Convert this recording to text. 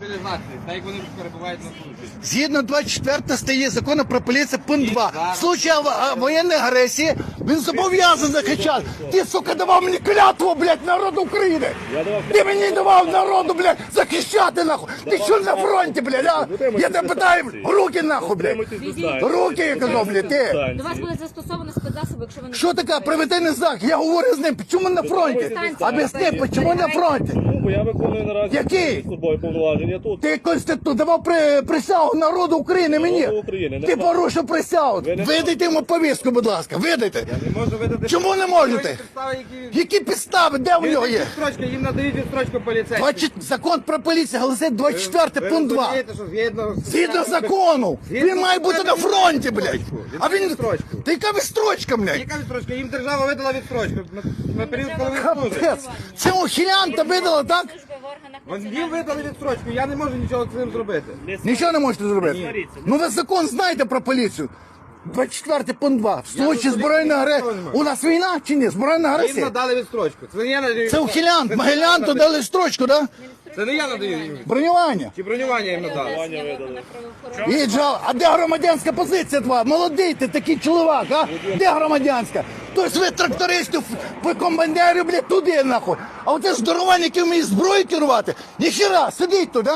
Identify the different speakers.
Speaker 1: мобілізації, так як вони перебувають на службі.
Speaker 2: Згідно 24 статті закону про поліцію пункт 2. В случаї а, воєнної агресії він зобов'язаний захищати. Ти, сука, давав мені клятву, блядь, народу України. Ти мені давав народу, блядь, захищати, нахуй. Ти що на фронті, блядь, а? Я тебе питаю, руки, нахуй, блядь. Руки, я кажу, блядь, ти.
Speaker 3: До вас буде застосовано спецзасоби, якщо ви не
Speaker 2: Що таке превентивний знак? Я говорю з ним, чому на фронті? Об'ясни, чому на фронті?
Speaker 4: Бо я виконую наразі
Speaker 2: Який?
Speaker 4: службові повноваження тут.
Speaker 2: Ти конститут давав при, присягу народу України мені.
Speaker 4: Народу України, не
Speaker 2: Ти
Speaker 4: знаю.
Speaker 2: порушив присягу.
Speaker 4: Ви не-
Speaker 2: Видайте йому повістку, будь ласка, видайте.
Speaker 1: Не можу видати.
Speaker 2: Чому не можете?
Speaker 1: Підстави, які...
Speaker 2: Які підстави? Де в нього є?
Speaker 1: Відстрочка, їм надають відстрочку поліцейським.
Speaker 2: 20, закон про поліцію голосить 24
Speaker 1: Ви
Speaker 2: пункт 2.
Speaker 1: розумієте, що згідно...
Speaker 2: Згідно закону.
Speaker 1: Згідно
Speaker 2: Він має бути на
Speaker 1: закону,
Speaker 2: фронті,
Speaker 1: він
Speaker 2: блядь.
Speaker 1: відстрочку.
Speaker 2: А він...
Speaker 1: Відстрочку.
Speaker 2: Та яка відстрочка, блядь?
Speaker 1: Яка відстрочка? Їм держава видала відстрочку на, на період, коли вони служать.
Speaker 2: Капець. Це ухилянта видала, так?
Speaker 3: служби в органах
Speaker 1: Вон Їм
Speaker 3: національної
Speaker 1: видали відстрочку, я не можу нічого з цим зробити.
Speaker 2: Нічого не можете зробити. Ну ви закон знаєте про поліцію. 24 пункт 2. В случаї
Speaker 1: тут
Speaker 2: збройної агресії. У нас війна чи ні? Збройна
Speaker 1: Їм
Speaker 2: агресія.
Speaker 1: надали відстрочку. Це не я надаю.
Speaker 2: Це ухилянт.
Speaker 1: Це не я
Speaker 2: Могилянту
Speaker 1: надаю.
Speaker 2: дали строчку, так?
Speaker 1: Це не я надаю їм.
Speaker 2: Бронювання.
Speaker 1: Чи бронювання їм надали?
Speaker 3: внесення в органах правоохоронних.
Speaker 2: І джал, а де громадянська позиція твоя? Молодий ти такий чоловік, а? Де громадянська? Тобто ви трактористів, ви комбайнерів, блядь, туди нахуй. А оце здоровані, які вміють зброю керувати, ніхіра, сидіть тут, а?